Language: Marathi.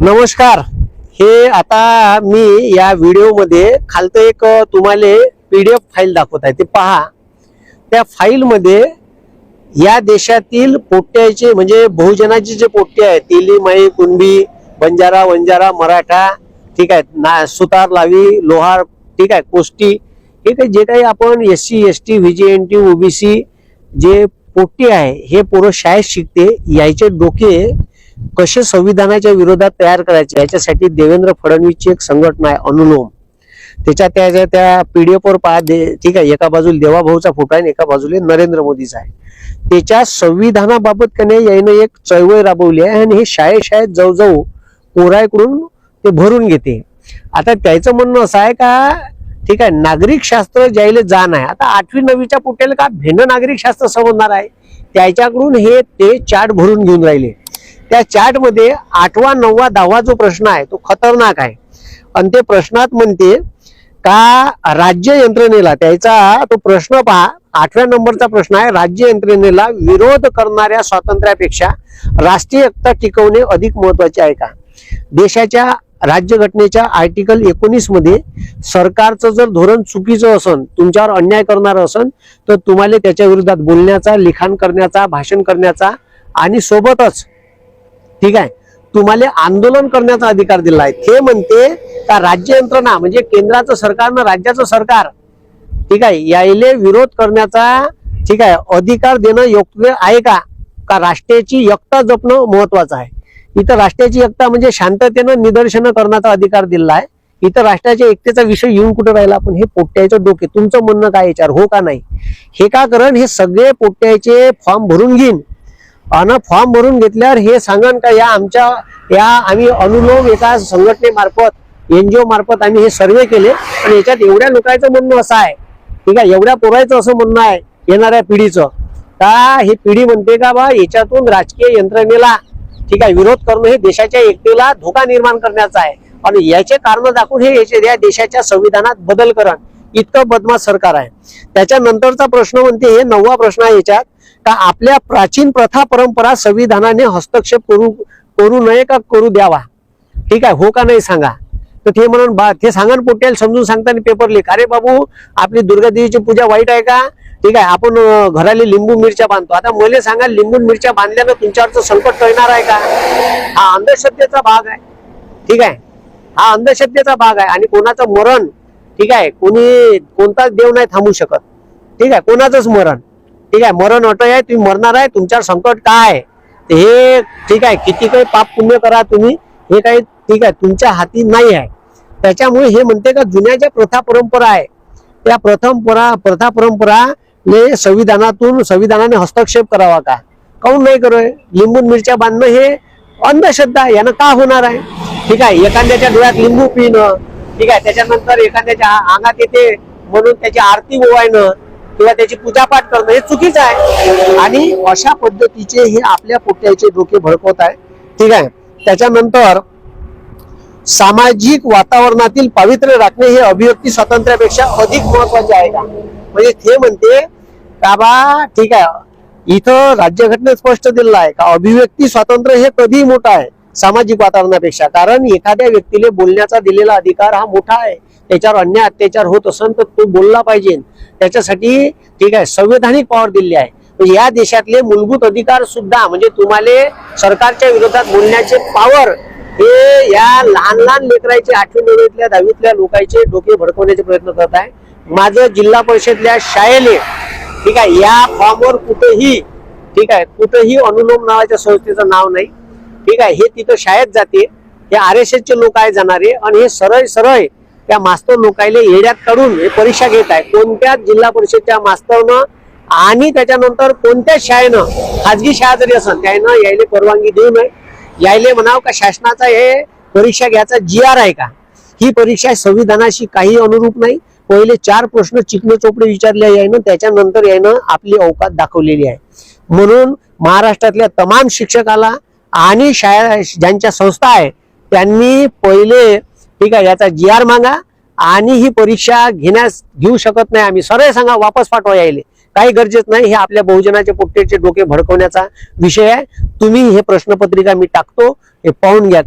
नमस्कार. हे आता मी या व्हिडिओमध्ये खालतं एक तुम्हाला पी डी एफ फाईल दाखवत आहे. ते पहा. त्या फाईलमध्ये या देशातील पोट्ट्याचे म्हणजे बहुजनाचे जे पोट्टे आहेत तेली माई कुणबी बंजारा वंजारा मराठा ठीक आहे ना सुतार लावी लोहार ठीक आहे कोष्टी हे काही जे काही आपण S C S T V J N T OBC जे पोट्टी आहे हे पोरं शाळेत शिकते यायचे डोके कसे संविधानाच्या विरोधात तयार करायचे? याच्यासाठी देवेंद्र फडणवीसची एक संघटना आहे अनुलोम. त्याच्या त्या ज्या त्या पीडीएफ वर पहा ठीक आहे एका बाजूला देवाभाऊचा फोटो आहे आणि एका बाजूला नरेंद्र मोदीचा आहे. त्याच्या संविधानाबाबत कने यानं एक चळवळ राबवली आहे आणि हे शाळेत शाळेत जाऊ जाऊ पोराकडून ते भरून घेते. आता त्याचं म्हणणं असं आहे का ठीक आहे नागरिक शास्त्र ज्याला जाण आहे. आता आठवी नववीच्या पोट्याला का भिन्न नागरिक शास्त्र समजणार आहे? त्याच्याकडून हे ते चार्ट भरून घेऊन राहिले. त्या चार्टमध्ये आठवा नववा दहावा जो प्रश्न आहे तो खतरनाक आहे. आणि ते प्रश्नात म्हणते का राज्य यंत्रणेला त्याचा तो प्रश्न पहा आठव्या नंबरचा प्रश्न आहे राज्य यंत्रणेला विरोध करणाऱ्या स्वातंत्र्यापेक्षा राष्ट्रीय एकता टिकवणे अधिक महत्त्वाचे आहे का? देशाच्या राज्यघटनेच्या आर्टिकल एकोणीसमध्ये सरकारचं जर धोरण चुकीचं असन तुमच्यावर अन्याय करणार असन तर तुम्हाला त्याच्या विरोधात बोलण्याचा लिखाण करण्याचा भाषण करण्याचा आणि सोबतच ठीक आहे? तुम्हाला आंदोलन करण्याचा अधिकार दिला आहे. ते म्हणते का राज्य यंत्रणा म्हणजे केंद्राचं सरकारनं राज्याचं सरकार ठीक आहे? यायले विरोध करण्याचा ठीक आहे अधिकार देणं योग्य आहे का? का राष्ट्राची एकता जपणं महत्वाचं आहे? इथं राष्ट्राची एकता म्हणजे शांततेनं निदर्शनं करण्याचा अधिकार दिला आहे. इथं राष्ट्राच्या एकतेचा विषय येऊन कुठं राहिला? पण हे पोट्याचं डोके तुमचं म्हणणं काय याच्यावर? हो का नाही? हे का करण? हे सगळे पोट्याचे फॉर्म भरून घेईन. अन फॉर्म भरून घेतल्यावर हे सांगन का या आमच्या या आम्ही अनुलोम एका संघटनेमार्फत एनजीओ मार्फत आम्ही हे सर्वे केले. आणि याच्यात एवढ्या लोकांचं म्हणणं असं आहे ठीक आहे एवढ्या पोरायचं असं म्हणणं आहे येणाऱ्या पिढीचं. का ही पिढी म्हणते का बा याच्यातून राजकीय यंत्रणेला ठीक आहे विरोध करणं हे देशाच्या एकतेला धोका निर्माण करण्याचा आहे. आणि याचे कारण दाखवून हे याचे- या देशाच्या संविधानात बदल करण इतकं बदमाश सरकार आहे. त्याच्यानंतरचा प्रश्न म्हणते हे नववा प्रश्न आहे याच्यात का आपल्या प्राचीन प्रथा परंपरा संविधानाने हस्तक्षेप करू करू नये का करू द्यावा? ठीक आहे हो का नाही सांगा. तर ते म्हणून बा ते सांगा पोट्याला समजून सांगताना पेपर लिख. अरे बाबू आपली दुर्गा देवीची पूजा वाईट आहे का? ठीक आहे आपण अं, घराले लिंबू मिरच्या बांधतो. आता मला सांगा लिंबू मिरच्या बांधल्यानं तुमच्यावरचं संकट टळणार आहे का? हा अंधश्रद्धेचा भाग आहे. ठीक आहे हा अंधश्रद्धेचा भाग आहे. आणि कोणाचं मरण ठीक आहे? कोणी कोणताच देव नाही थांबू शकत. ठीक आहे? कोणाचंच मरण. ठीक आहे? मरण अट आहे तुम्ही मरणार आहे तुमच्यावर संकट काय आहे? हे ठीक आहे? किती काही पाप पुण्य करा तुम्ही हे काही ठीक आहे? तुमच्या हाती नाही आहे. त्याच्यामुळे हे म्हणते का जुन्या ज्या प्रथा परंपरा आहे त्या प्रथम परा प्रथा परंपरा ने संविधानातून संविधानाने हस्तक्षेप करावा का? काऊन नाही करोय? लिंबून मिरच्या बांधणं हे अंधश्रद्धा यानं का होणार आहे? ठीक आहे? एखाद्याच्या डोळ्यात लिंबू पिणं ठीक आहे त्याच्यानंतर एखाद्याच्या अंगात येते म्हणून त्याची आरती ओवाळणं किंवा त्याची पूजापाठ करणं हे चुकीचं आहे. आणि अशा पद्धतीचे हे आपल्या पोट्याचे डोके भडकवत आहे. ठीक आहे त्याच्यानंतर सामाजिक वातावरणातील पावित्र्य राखणे हे अभिव्यक्ती स्वातंत्र्यापेक्षा अधिक महत्त्वाचे आहे. का म्हणजे ते म्हणते का बा ठीक आहे इथं राज्यघटनेत स्पष्ट दिलेलं आहे का अभिव्यक्ती स्वातंत्र्य हे कधीही मोठं आहे. सामाजिक वातावरणापेक्षा. कारण एखाद्या व्यक्तीला बोलण्याचा दिलेला अधिकार हा मोठा आहे. त्याच्यावर अन्याय अत्याचार होत असेल तर तो बोलला पाहिजे. त्याच्यासाठी ठीक आहे संवैधानिक पॉवर दिली आहे. म्हणजे या देशातले मूलभूत अधिकार सुद्धा म्हणजे तुम्हाला सरकारच्या विरोधात बोलण्याचे पॉवर हे या लहान लहान लेकराचे आठवी नववीतल्या दहावीतल्या लोकांचे डोके भडकवण्याचे प्रयत्न करत आहे. माझं जिल्हा परिषदल्या शाळेने ठीक आहे या फॉर्मवर कुठेही ठीक आहे कुठेही अनुलोम नावाच्या संस्थेचं नाव नाही. ठीक आहे? हे तिथं शाळेत जाते हे आर एस चे लोक आहे जाणारे आणि हे सरळ सरळ त्या मास्तर लोकायले येड्यात काढून हे परीक्षा घेत आहे. कोणत्या जिल्हा परिषदच्या मास्तरनं आणि त्याच्यानंतर कोणत्या शाळेनं खाजगी शाळा जरी असेल त्यानं यायले परवानगी देऊ नये. यायले म्हणाव का शासनाचा हे परीक्षा घ्यायचा जी आर आहे का? ही परीक्षा संविधानाशी काही अनुरूप नाही. पहिले चार प्रश्न चिकने चोपडे विचारले यायनं त्याच्यानंतर यायनं आपली अवकात दाखवलेली आहे. म्हणून महाराष्ट्रातल्या तमाम शिक्षकाला आणि शाळा ज्यांच्या संस्था आहे त्यांनी पहिले ठीक आहे याचा जी आर मागा आणि ही परीक्षा घेण्यास घेऊ शकत नाही आम्ही. सरळ सांगा वापस पाठवा यायले. काही गरजेच नाही हे आपल्या बहुजनाचे पोट्टेचे डोके भडकवण्याचा विषय आहे. तुम्ही हे प्रश्नपत्रिका मी टाकतो हे पाहून घ्या.